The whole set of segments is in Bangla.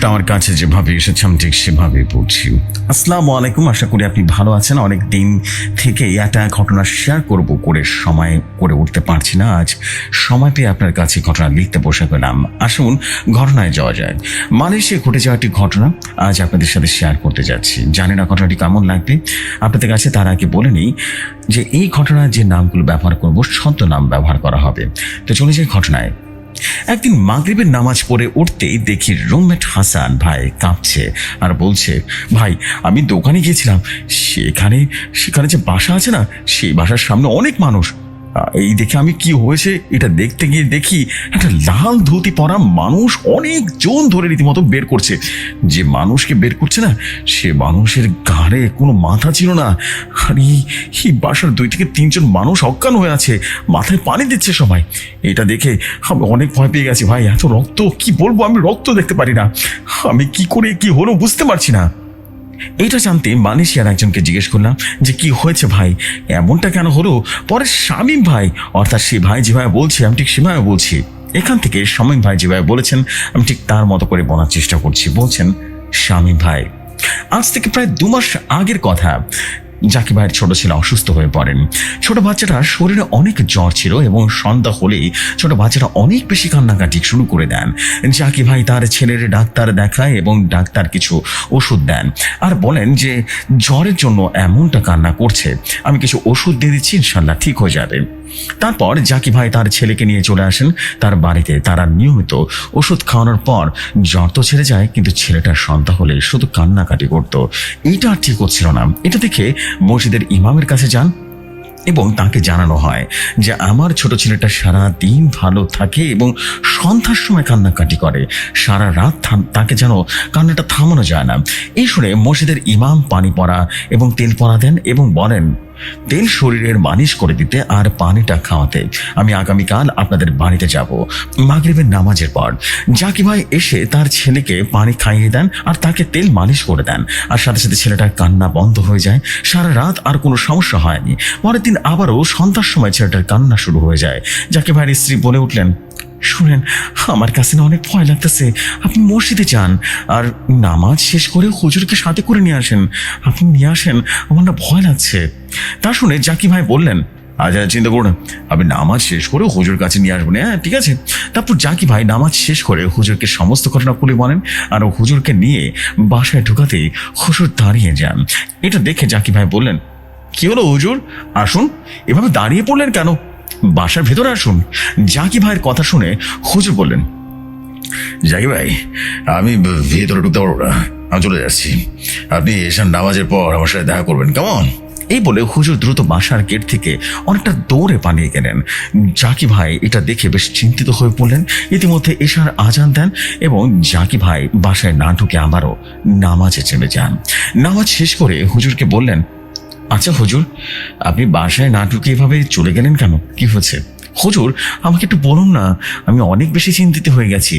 গল্পটা আমার কাছে যেভাবে এসেছে, আমি ঠিক সেভাবে পড়ছি আসসালামু আলাইকুম, আশা করি আপনি ভালো আছেন। অনেক দিন থেকে একটা ঘটনা শেয়ার করব করে সময় করে উঠতে পারছি না। আজ সময় পেয়ে আপনার কাছে ঘটনা লিখতে বসে পেলাম আসুন, ঘটনায় যাওয়া যায় মালয়েশিয়ায় ঘটে যাওয়া একটি ঘটনা, আজ আপনাদের সাথে শেয়ার করতে যাচ্ছি। জানি না ঘটনাটি কেমন লাগবে। আপনাদের কাছে তার আগে বলে নিই যে এই ঘটনার যে নামগুলো ব্যবহার করব ছদ্ম নাম ব্যবহার করা হবে। তো চলে যাই ঘটনায়। একদিন মাগরিবের নামাজ পড়ে উঠতেই দেখি রুমমেট হাসান ভাই কাঁপছে আর বলছে, ভাই, আমি দোকানে গিয়েছিলাম। সেখানে সেখানে যে বাসা আছে না, সেই বাসার সামনে অনেক মানুষ। এই দেখে আমি কি হয়েছে? এটা দেখতে গিয়ে দেখি একটা লাল ধুতি পরা মানুষ অনেক জন ধরে রীতিমতো বের করছে। যে মানুষকে বের করছে না, সে মানুষের গাড়ে কোনো মাথা ছিল না। আর এই বাসার দুই থেকে তিনজন মানুষ অজ্ঞান হয়ে আছে, মাথায় পানি দিচ্ছে সবাই। এটা দেখে আমি অনেক ভয় পেয়ে গেছি। ভাই, এত রক্ত, কি বলব? আমি রক্ত দেখতে পারি না। আমি কি করে, কি হলো বুঝতে পারছি না। এটা জানতে মালয়েশিয়ার একজনকে জিজ্ঞেস করলাম যে, কি হয়েছে ভাই? এমনটা কেন হলো? পরে শামীম ভাই, অর্থাৎ সে ভাই যেভাবে বলছে, আমি ঠিক সেভাবে বলছি। এখান থেকে শামীম ভাই যেভাবে বলেছেন, আমি ঠিক তার মতো করে বলার চেষ্টা করছি, বলছেন শামীম ভাই। আজ থেকে প্রায় দু মাস আগের কথা। জাকি ভাইয়ের ছোট ছেলে অসুস্থ হয়ে পড়েন। ছোট বাচ্চাটা শরীরে অনেক জ্বর ছিল এবং সন্ধ্যা হলেই ছোট বাচ্চাটা অনেক বেশি কান্নাকাটি শুরু করে দেন। জাকি ভাই তার ছেলের ডাক্তার দেখায় এবং ডাক্তার কিছু ওষুধ দেন। আর বলেন যে, জ্বরের জন্য এমনটা কান্না করছে। আমি কিছু ওষুধ দিয়ে দিচ্ছি, ইনশাল্লাহ ঠিক হয়ে যাবে। তারপর জাকি ভাই তার ছেলেকে নিয়ে চলে আসেন তার বাড়িতে। তারা নিয়মিত ওষুধ খাওয়ানোর পর জ্বর তো ছেড়ে যায়, কিন্তু ছেলেটার সন্ধ্যা হলে শুধু কান্নাকাটি করতো। এটা আর ঠিক হচ্ছিল না। এটা দেখে মসজিদের ইমামের কাছে যান এবং তাকে জানানো হয় যে, আমার ছোট ছেলেটা সারা দিন ভালো থাকে এবং সন্ধ্যার সময় কান্নাকাটি করে। সারা রাত তাকে যেন কান্নাটা থামানো যায় না। এই শুনে মসজিদের ইমাম পানি পড়া এবং তেল পড়া দেন এবং বলেন তেল শরীরের মালিশ করে দিতে আর পানিটা খাওয়াতে। আমি আগামীকাল আপনাদের বাড়িতে যাব। মাগরিবের নামাজের পর। জাকি ভাই এসে তার ছেলেকে পানি খাইয়ে দেন আর তাকে তেল মালিশ করে দেন। আর সাথে সাথে ছেলেটার কান্না বন্ধ হয়ে যায়। সারা রাত আর কোনো সমস্যা হয়নি। পরের দিন আবারও সন্ধ্যার সময় ছেলেটার কান্না শুরু হয়ে যায়। জাকি ভাইয়ের স্ত্রী বলে উঠলেন শুনেন, আমার কাছে না অনেক ভয় লাগতেছে। আপনি মসজিদে যান, আর নামাজ শেষ করে হুজুরকে সাথে করে নিয়ে আসেন। আপনি নিয়ে আসেন, আমার না ভয় লাগছে। তা শুনে জাকি ভাই বললেন, আজ আর চিন্তা করুন আমি নামাজ শেষ করে হুজুর কাছে নিয়ে আসব হ্যাঁ ঠিক আছে? তারপর জাকি ভাই নামাজ শেষ করে হুজুরকে সমস্ত ঘটনা খুলে বলেন, আর হুজুরকে নিয়ে বাসায় ঢুকাতেই হুজুর দাঁড়িয়ে যান। এটা দেখে জাকি ভাই বললেন, কি হলো হুজুর? আসুন, এভাবে দাঁড়িয়ে পড়লেন কেন? বাসার ভেতরে আসুন। জাকি ভাইয়ের কথা শুনে হুজুর বললেন, জাকি ভাই, আমি ভেতরে ঢুকতে পারব না। আমি চলে যাচ্ছি। আপনি এসান নামাজের পর আমার সাথে দেখা করবেন, কেমন? এই বলে হুজুর দ্রুত বাসার গেট থেকে অনেকটা দৌড়ে পালিয়ে গেলেন। জাকি ভাই এটা দেখে বেশ চিন্তিত হয়ে পড়লেন। ইতিমধ্যে এশার আজান দেন এবং জাকি ভাই বাসায় না ঢুকে আবারও নামাজে চলে যান। নামাজ শেষ করে হুজুরকে বললেন আচ্ছা হুজুর, আপনি বাসায় না ঢুকে এভাবে চলে গেলেন কেন? কি হয়েছে? হুজুর, আমাকে একটু বলুন না, আমি অনেক বেশি চিন্তিত হয়ে গেছি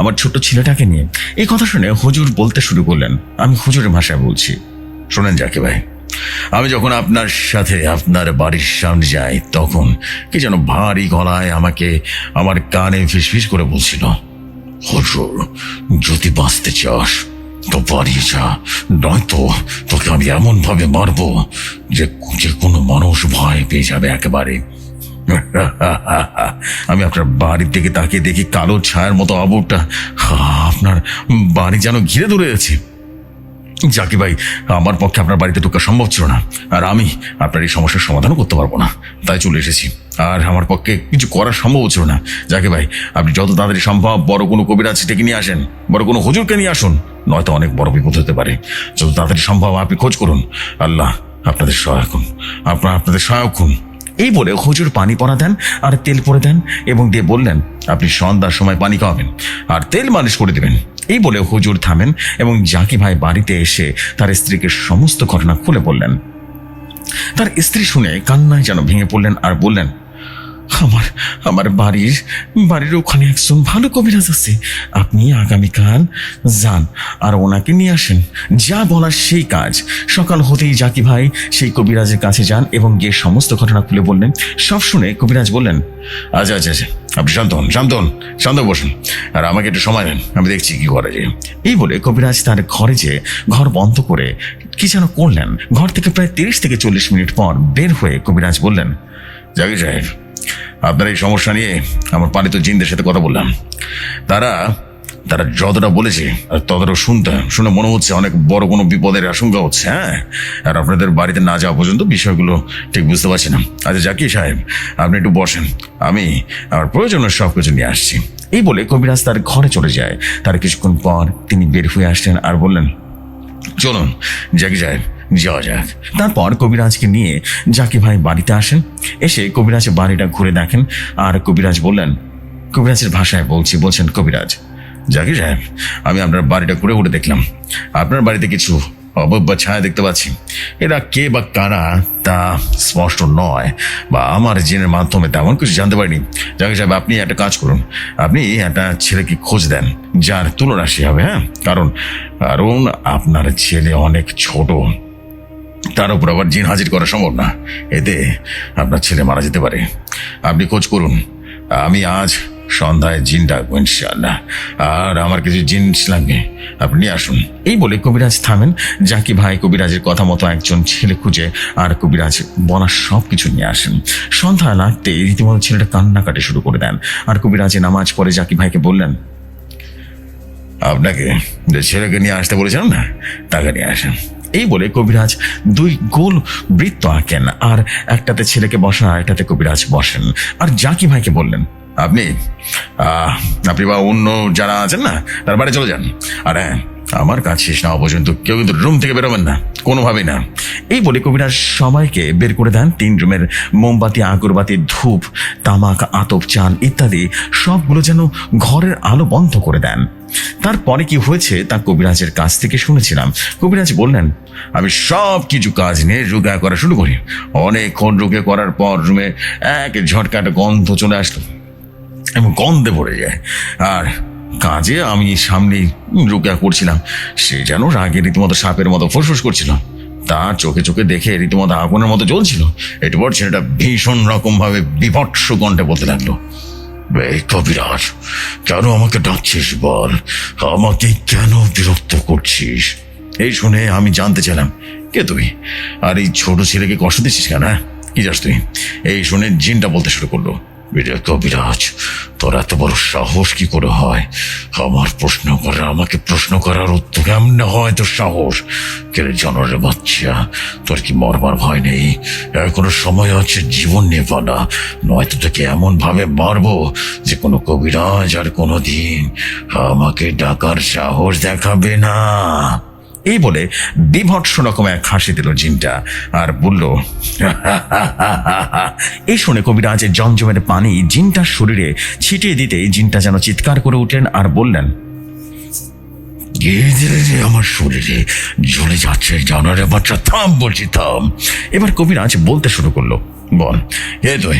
আমার ছোট ছেলেটাকে নিয়ে। এই কথা শুনে হুজুর বলতে শুরু করলেন। আমি হুজুরের ভাষায় বলছি। শোনেন যাকে ভাই, আমি যখন আপনার সাথে আপনার বাড়ির সামনে যাই, তখন কি যেন ভারী গলায় আমাকে আমার কানে ফিসফিস করে বলছিল, হুজুর, যদি বাঁচতে চাস তো যা। নয়তো তোকে আমি এমন ভাবে মারবো যে যে কোনো মানুষ ভয় পেয়ে যাবে একেবারে। আমি আপনার বাড়ির দিকে তাকিয়ে দেখি কালো ছায়ার মতো আবরটা আপনার বাড়ি যেন ঘিরে ধরে আছে। জাকি ভাই, আমার পক্ষে আপনার বাড়িতে ঢোকা সম্ভব ছিল না। আর আমি আপনার এই সমস্যার সমাধানও করতে পারব না। তাই চলে এসেছি। আর আমার পক্ষে কিছু করা সম্ভব ছিল না। যাকে ভাই, আপনি যত তাড়াতাড়ি সম্ভব বড় কোনো কবিরাজ ডেকে নিয়ে আসেন। বড় কোনো হুজুরকে নিয়ে আসুন। নয়তো অনেক বড় বিপদ হতে পারে। যত তাড়াতাড়ি সম্ভব আপনি খোঁজ করুন। আল্লাহ আপনাদের সহায়ক হন। আপনার আপনাদের সহায়ক হন। এই বলে হুজুর পানি পরা দেন, আর তেল পরে দেন এবং দিয়ে বললেন, আপনি সন্ধ্যার সময় পানি খাওয়াবেন, আর তেল মালিশ করে দেবেন। এই বলে হুজুর থামেন এবং জাকি ভাই বাড়িতে এসে তার স্ত্রীকে সমস্ত ঘটনা খুলে বললেন। তার স্ত্রী শুনে কান্নায় যেন ভেঙে পড়লেন আর বললেন আমার আমার বাড়ির বাড়ির ওখানে একজন ভালো কবিরাজ আছে। আপনি আগামীকাল যান আর ওনাকে নিয়ে আসেন। যা বলার সেই কাজ। সকাল হতেই জাকি ভাই সেই কবিরাজের কাছে যান এবং গিয়ে সমস্ত ঘটনা খুলে বললেন। সব শুনে কবিরাজ বললেন আচ্ছা আচ্ছা আচ্ছা আপনি শান্ত হন শান্ত হন, শান্ত বসুন। আর আমাকে একটু সময় দেন, আমি দেখছি কি করা যায়। এই বলে কবিরাজ তার ঘরে যেয়ে ঘর বন্ধ করে কি যেন করলেন। ঘর থেকে প্রায় তিরিশ থেকে চল্লিশ মিনিট পর বের হয়ে কবিরাজ বললেন জাগির সাহেব আপনার এই সমস্যা নিয়ে আমার পালিত জিনদের সাথে কথা বললাম। তারা তারা যতটা বলেছে ততটা শুনতে, শুনে মনে হচ্ছে অনেক বড় কোনো বিপদের আশঙ্কা হচ্ছে হ্যাঁ? আর আপনাদের বাড়িতে না যাওয়া পর্যন্ত বিষয়গুলো ঠিক বুঝতে পারছি না। আচ্ছা জাকি সাহেব, আপনি একটু বসেন। আমি আমার প্রয়োজনীয় সব কিছু নিয়ে আসছি। এই বলে কবিরাজ তার ঘরে চলে যায়। তার কিছুক্ষণ পর তিনি বের হয়ে আসলেন আর বললেন, চলুন জাকি সাহেব যাওয়া যাক। তারপর কবিরাজকে নিয়ে জাকি ভাই বাড়িতে আসেন। এসে কবিরাজ বাড়িটা ঘুরে দেখেন আর কবিরাজ বললেন, কবিরাজের ভাষায় বলছি, বলছেন কবিরাজ। জাকির সাহেব, আমি আপনার বাড়িটা ঘুরে ঘুরে দেখলাম। আপনার বাড়িতে কিছু অবব্য ছায়া দেখতে পাচ্ছি। এরা কে বা কারা তা স্পষ্ট নয় বা আমার জিনের মাধ্যমে তেমন কিছু জানতে পারিনি। জাকির সাহেব, আপনি একটা কাজ করুন। আপনি একটা ছেলেকে খোঁজ দেন, যার তুলনা সে হবে হ্যাঁ? কারণ কারণ আপনার ছেলে অনেক ছোট। তার উপর আবার জিন হাজির করা সম্ভব না। এতে আপনার ছেলে মারা যেতে পারে। আপনি খোঁজ করুন। আমি আজ সন্ধ্যায় জিন ডাকবো ইনশাল্লাহ আর আমার কিছু জিনিস লাগবে। আপনি নিয়ে আসুন। এই বলে কবিরাজ থামেন। জাকি ভাই কবিরাজের কথা মতো একজন ছেলে খুঁজে আর কবিরাজ বলার সব কিছু নিয়ে আসেন। সন্ধ্যা লাগতে রীতিমতো ছেলেটা কান্নাকাটি শুরু করে দেন। আর কবিরাজে নামাজ পড়ে জাকি ভাইকে বললেন আপনাকে যে ছেলেকে নিয়ে আসতে বলেছিলাম না তাকে নিয়ে আসেন। এই বলে কবিরাজ দুই গোল বৃত্ত আঁকেন, আর একটাতে ছেলেকে বসান আর একটাতে কবিরাজ বসেন। আর জাকি ভাইকে বললেন, আপনি আপনি বা অন্য যারা আছেন না, তার বাড়ি চলে যান। আর হ্যাঁ আমার কাজ শেষ না পর্যন্ত কেউ কিন্তু রুম থেকে বেরোবেন না, কোনোভাবেই না। এই বলে কবিরাজ সবাইকে বের করে দেন, তিন রুমের মোমবাতি, আগরবাতি, ধূপ, তামাক, আতপ, চান ইত্যাদি সবগুলো যেন ঘরের আলো বন্ধ করে দেন। তারপরে কি হয়েছে তা কবিরাজের কাছ থেকে শুনেছিলাম। কবিরাজ বললেন, আমি সব কিছু কাজ নিয়ে রুগা করা শুরু করি। অনেকক্ষণ রোগে করার পর রুমে এক ঝটকাটা গন্ধ চলে আসলো এবং গন্ধে ভরে যায়। আর কাজে আমি সামনে রুকা করছিলাম। সে যেন রাগে রীতিমতো সাপের মতো ফুসফুস করছিল। তা চোখে চোখে দেখে রীতিমতো আগুনের মতো জ্বলছিল। এরপর ছেলেটা ভীষণ রকম ভাবে বিভৎস কণ্ঠে বলতে লাগল এই কবিরাজ কেন আমাকে ডাকছিস বল? আমাকে কেন বিরক্ত করছিস? এই শুনে আমি জানতে চাইলাম, কে তুই? আর এই ছোট ছেলেকে কষ্ট দিচ্ছিস কেন হ্যাঁ? কি যাস তুই? এই শুনে জিনটা বলতে শুরু করল। বিজয় কবিরাজ তোর এত বড় সাহস কি করে হয়? আমার প্রশ্ন করা আমাকে প্রশ্ন করার উত্তর কেমন হয় তোর সাহস? কে জনরে বাচ্চা, তোর কি মরবার ভয় নেই? এখনও সময় আছে জীবন নিয়ে পালা নয়তো তোকে এমন ভাবে মারবো যে কোনো কবিরাজ আর কোনো দিন আমাকে ডাকার সাহস দেখাবে না। এই বলে বিভৎস রকম এক হাসি দিল জিনটা আর বলল, এই শুনে কবিরাজের জমজমের পানি জিনটার শরীরে ছিটিয়ে দিতে জিনটা যেন চিৎকার করে উঠলেন আর বললেন যে আমার শরীরে জ্বলে যাচ্ছে জানারে বাচ্চা, থাম বলছি, থাম। এবার কবিরাজ বলতে শুরু করল বল কে তুই,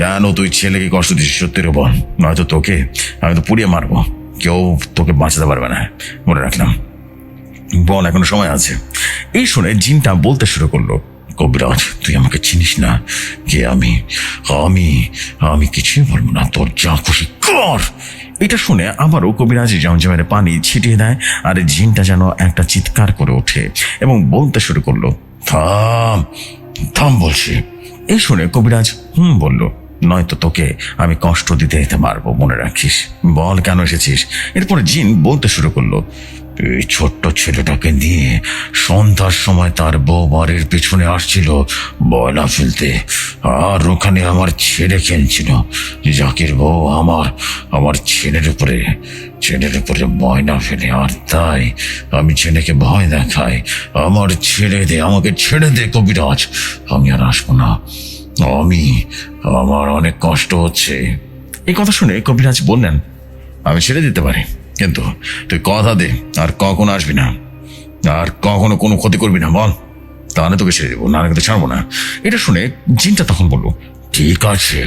কেন তুই ছেলেকে কষ্ট দিচ্ছিস সত্যি রে বল নয়তো তোকে আমি তো পুড়িয়ে মারবো, কেউ তোকে বাঁচাতে পারবে না, মনে রাখলাম। বল এখনও সময় আছে। এই শুনে জিনটা বলতে শুরু করল, কবিরাজ, তুই আমাকে চিনিস না? যে আমি আমি আমি কিছুই বলব না, তোর যা খুশি কর। এটা শুনে আবারও কবিরাজ জমজমের পানি ছিটিয়ে দেয়, আর জিনটা যেন একটা চিৎকার করে ওঠে এবং বলতে শুরু করল, থাম থাম বলছি। এই শুনে কবিরাজ হুম বলল, নয়তো তোকে আমি কষ্ট দিতে দিতে মারবো, মনে রাখিস। বল কেন এসেছিস? এরপর জিন বলতে শুরু করল এই ছোট্ট ছেলেটাকে নিয়ে সন্ধ্যার সময় তার বউ বাড়ির পিছনে আসছিল বয়লা ফেলতে। আর ওখানে আমার ছেলে খেলছিল। জাকির বউ আমার আমার ছেলের উপরে ছেলের উপরে ময়না ফেলে। আর তাই আমি ছেলেকে ভয় দেখাই। আমার ছেড়ে দে, আমাকে ছেড়ে দে কবিরাজ। আমি আর আসব না। আমি, আমার অনেক কষ্ট হচ্ছে। এই কথা শুনে কবিরাজ বললেন, আমি ছেড়ে দিতে পারি। কিন্তু তুই কথা দে, আর কখনো আসবি না? আর কখনো কোনো ক্ষতি করবি না, বল। তাহলে তোকে ছেড়ে দেবো না ছাড়বো না। এটা শুনে জিনটা তখন বলল, ঠিক আছে,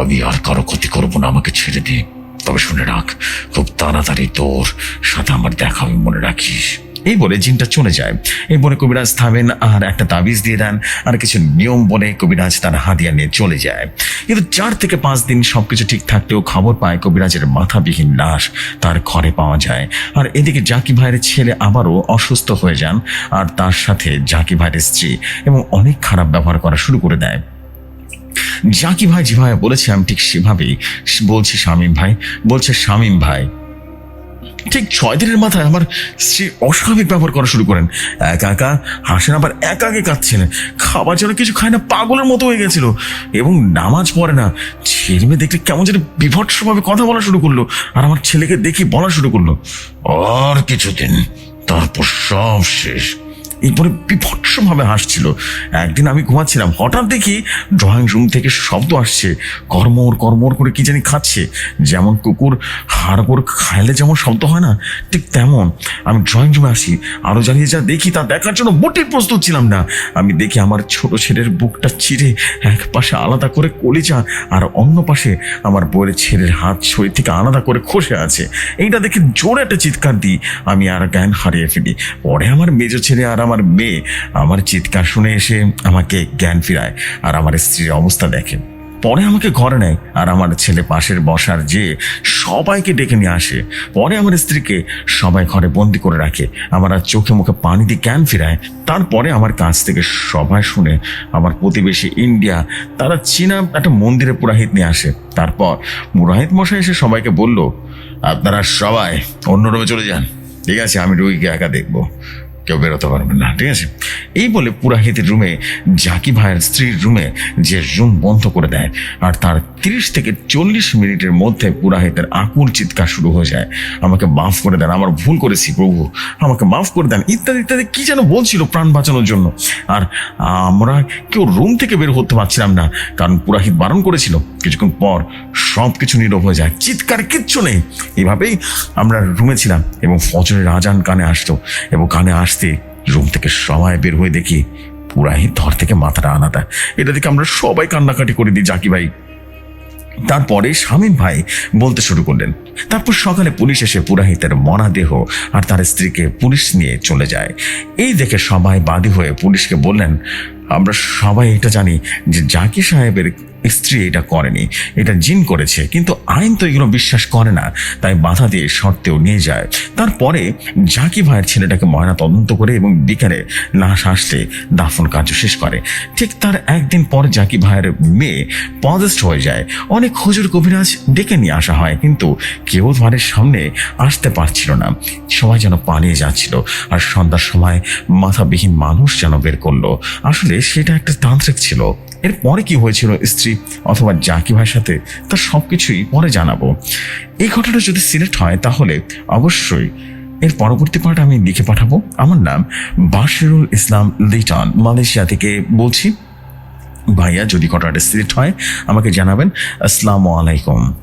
আমি আর কারও ক্ষতি করব না, আমাকে ছেড়ে দে। তবে শুনে রাখ, খুব তাড়াতাড়ি তোর সাথে আমার দেখা আমি মনে রাখিস। এই বলে জিনটা চলে যায়। এই বলে কবিরাজ থামেন, আর একটা তাবিজ দিয়ে দেন, আর কিছু নিয়ম বলে কবিরাজ তার হাতিয়া নিয়ে চলে যায়। কিন্তু চার থেকে পাঁচ দিন সবকিছু ঠিক থাকতেও খবর পায় কবিরাজের মাথাবিহীন লাশ তার ঘরে পাওয়া যায়। আর এদিকে জাকি ভাইয়ের ছেলে আবারও অসুস্থ হয়ে যান, আর তার সাথে জাকি ভাইয়ের স্ত্রী এবং অনেক খারাপ ব্যবহার করা শুরু করে দেয়। জাকি ভাই যেভাবে বলেছে, আমি ঠিক সেভাবেই বলছি শামীম ভাই, বলছে শামীম ভাই ঠিক ছয় দিনের মাথায় আমার স্ত্রী অস্বাভাবিক ব্যবহার করা শুরু করেন। একা একা হাসেন, আবার একা আগে কাঁদছেন। খাবার যেন কিছু খায় না, পাগলের মতো হয়ে গেছিল। এবং নামাজ পড়ে না, ছেলে মেয়ে দেখলে কেমন যেন বিভৎসভাবে কথা বলা শুরু করল, আর আমার ছেলেকে দেখি বলা শুরু করল। আর কিছুদিন, তারপর সব শেষ এরপরে বিভৎসভাবে হাসছিল। একদিন আমি ঘুমাচ্ছিলাম, হঠাৎ দেখি ড্রয়িং রুম থেকে শব্দ আসছে। কর্মর কর্মর করে কি জানি খাচ্ছে। যেমন কুকুর হাড় করে খাইলে যেমন শব্দ হয় না, ঠিক তেমন। আমি ড্রয়িং রুমে আসি আরও জানিয়ে যা দেখি তা দেখার জন্য মোটেই প্রস্তুত ছিলাম না। আমি দেখি আমার ছোট ছেলের বুকটা চিরে এক পাশে আলাদা করে কলিজা আর অন্য পাশে আমার বউয়ের ছেলের হাত শরীর থেকে আলাদা করে খসে আছে। এইটা দেখে জোরে একটা চিৎকার দিই, আমি আর জ্ঞান হারিয়ে ফেলি। পরে আমার মেজো ছেলে আর আমার মেয়ে আমার চিৎকার শুনে এসে আমাকে জ্ঞান ফিরায় আর আমার স্ত্রীর অবস্থা দেখে। পরে আমাকে ঘরে নেয় আর আমার ছেলে পাশের বসার যে সবাইকে ডেকে নিয়ে আসে। পরে আমার স্ত্রীকে সবাই ঘরে বন্দি করে রাখে। আমার আর চোখে মুখে পানি দিয়ে জ্ঞান ফিরায়। তারপরে আমার কাছ থেকে সবাই শুনে আমার প্রতিবেশী ইন্ডিয়া তারা চীনা একটা মন্দিরে পুরাহিত নিয়ে আসে। তারপর পুরাহিত মশাই এসে সবাইকে বলল, আপনারা সবাই অন্য রুমে চলে যান। ঠিক আছে, আমি রুগীকে একা দেখব। কেউ বেরোতে পারবেন না, ঠিক আছে? এই বলে পুরাহিতের রুমে জাকি ভাইয়ের স্ত্রীর রুমে যে রুম বন্ধ করে দেয়, আর তার তিরিশ থেকে চল্লিশ মিনিটের মধ্যে পুরাহিতের আকুল চিৎকার শুরু হয়ে যায়। আমাকে মাফ করে দেন, আমার ভুল করেছি প্রভু। আমাকে মাফ করে দেন, ইত্যাদি ইত্যাদি, কি যেন বলছিল প্রাণ বাঁচানোর জন্য। আর আমরা কেউ রুম থেকে বের হতে পারছিলাম না, কারণ পুরাহিত বারণ করেছিল। কিছুক্ষণ পর সব কিছু নীরব হয়ে যায়, চিৎকার কিচ্ছু নেই। এভাবেই আমরা রুমে ছিলাম এবং ফজরের আজান কানে আসতো এবং কানে আসতে রুম থেকে সবাই বের হয়ে দেখি পুরাহিত ধর থেকে মাথাটা আনাটা এটা দেখে আমরা সবাই কান্নাকাটি করে দিই জাকি ভাই। তারপরে শামীম ভাই বলতে শুরু করলেন, তারপর সকালে পুলিশ এসে পুরাহিতের মরাদেহ আর তার স্ত্রীকে পুলিশ নিয়ে চলে যায়। এই দেখে সবাই বাদী হয়ে পুলিশকে বললেন আমরা সবাই এটা জানি যে জাকি সাহেবের স্ত্রী এটা করেনি, এটা জিন করেছে, কিন্তু আইন তো এগুলো বিশ্বাস করে না, তাই বাধা দিয়ে শর্তেও নিয়ে যায়। তারপরে জাকি ভাইয়ের ছেলেটাকে ময়না তদন্ত করে এবং বিকালে লাশ আসলে দাফন কার্য শেষ করে। ঠিক তার একদিন পর জাকি ভাইয়ের মেয়ে পজেস্ট হয়ে যায়। অনেক হুজুর কবিরাজ ডেকে নিয়ে আসা হয়, কিন্তু কেউ ঘরের সামনে আসতে পারছিল না। সবাই যেন পালিয়ে যাচ্ছিল, আর সন্ধ্যার সময় মাথাবিহীন মানুষ যেন বের করল। আসলে সেটা একটা তান্ত্রিক ছিল। এরপরে কি হয়েছিল স্ত্রী অথবা জাকি ভাইয়ের সাথে তার সবকিছুই পরে জানাব। এই ঘটনাটা যদি সিলেক্ট হয়, তাহলে অবশ্যই এর পরবর্তী পার্ট আমি লিখে পাঠাবো। আমার নাম বাশিরুল ইসলাম লিটন, মালয়েশিয়া থেকে বলছি। ভাইয়া, যদি ঘটনাটা সিলেক্ট হয়, আমাকে জানাবেন। আসসালামু আলাইকুম।